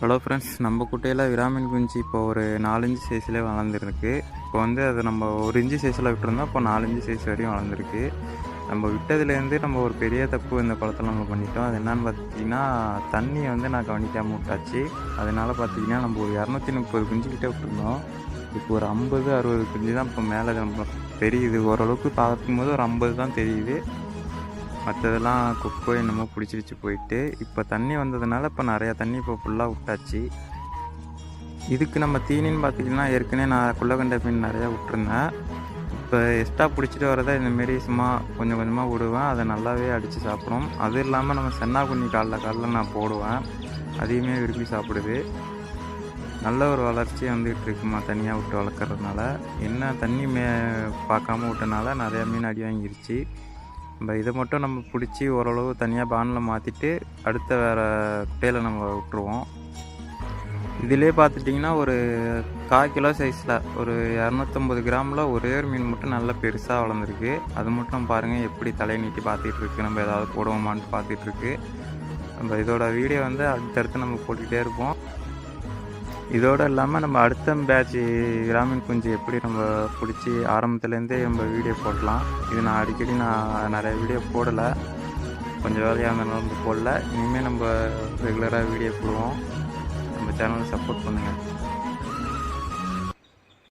Hello friends நம்ம குட்டையில் விராமின் குஞ்சு இப்போ ஒரு நாலஞ்சு சைஸ்லேயே வளர்ந்துருக்கு. இப்போ வந்து அதை நம்ம ஒரு இன்ச்சு சைஸில் விட்டுருந்தோம் இப்போ நாலஞ்சு சைஸ் வரையும் வளர்ந்துருக்கு. நம்ம விட்டதுலேருந்து நம்ம ஒரு பெரிய தப்பு இந்த குளத்தில் நம்ம பண்ணிட்டோம். அது என்னன்னு பார்த்தீங்கன்னா தண்ணியை வந்து நான் கவனிக்காமல் விட்டாச்சு. அதனால் பார்த்தீங்கன்னா நம்ம ஒரு இரநூத்தி முப்பது குஞ்சு கிட்டே விட்டுருந்தோம். இப்போ ஒரு ஐம்பது அறுபது குஞ்சு தான் இப்போ மேலே நம்ம தெரியுது. ஓரளவுக்கு பார்க்கும்போது ஒரு ஐம்பது தான் தெரியுது. மற்றதெல்லாம் கொக்கோ என்னமோ பிடிச்சிருச்சு போயிட்டு. இப்போ தண்ணி வந்ததுனால இப்போ நிறையா தண்ணி இப்போ ஃபுல்லாக விட்டாச்சு. இதுக்கு நம்ம தீனின்னு பார்த்தீங்கன்னா ஏற்கனவே நான் குள்ளகண்ட மீன் நிறையா விட்டுருந்தேன். இப்போ எக்ஸ்ட்ரா பிடிச்சிட்டு வரதை இந்தமாரி சும்மா கொஞ்சம் கொஞ்சமாக விடுவேன். அதை நல்லாவே அடித்து சாப்பிடும். அதுவும் இல்லாமல் நம்ம சென்னா காலில் காலில் நான் போடுவேன். அதையுமே விரும்பி சாப்பிடுது. நல்ல ஒரு வளர்ச்சி வந்துகிட்டு இருக்குமா தனியாக விட்டு வளர்க்குறதுனால. என்ன தண்ணி மே பார்க்காம விட்டனால நிறையா மீன் அடி வாங்கிருச்சு. நம்ம இதை மட்டும் நம்ம பிடிச்சி ஓரளவு தனியாக பானில் மாற்றிட்டு அடுத்த வேறு குட்டையில் நம்ம விட்டுருவோம். இதிலே பார்த்துட்டிங்கன்னா ஒரு கால் கிலோ சைஸில் ஒரு இரநூத்தம்பது கிராமில் ஒரே ஒரு மீன் மட்டும் நல்லா பெருசாக வளர்ந்துருக்கு. அது மட்டும் பாருங்கள் எப்படி தலையை நீட்டி பார்த்துட்டு இருக்கு நம்ம ஏதாவது போடுவோமான்னு பார்த்துட்டு இருக்கு. நம்ம இதோட வீடியோ வந்து அடுத்தடுத்து நம்ம போட்டுக்கிட்டே இருப்போம். இதோடு இல்லாமல் நம்ம அடுத்த பேட்ச் கிராமின் குஞ்சு எப்படி நம்ம பிடிச்சி ஆரம்பத்துலேருந்தே நம்ம வீடியோ போடலாம். இது நான் அடிக்கடி நான் நிறைய வீடியோ போடலை. கொஞ்சம் வேலையாக இருந்தனால போடல. இனிமேல் நம்ம ரெகுலராக வீடியோ போடுவோம். நம்ம சேனலை சப்போர்ட் பண்ணுங்கள்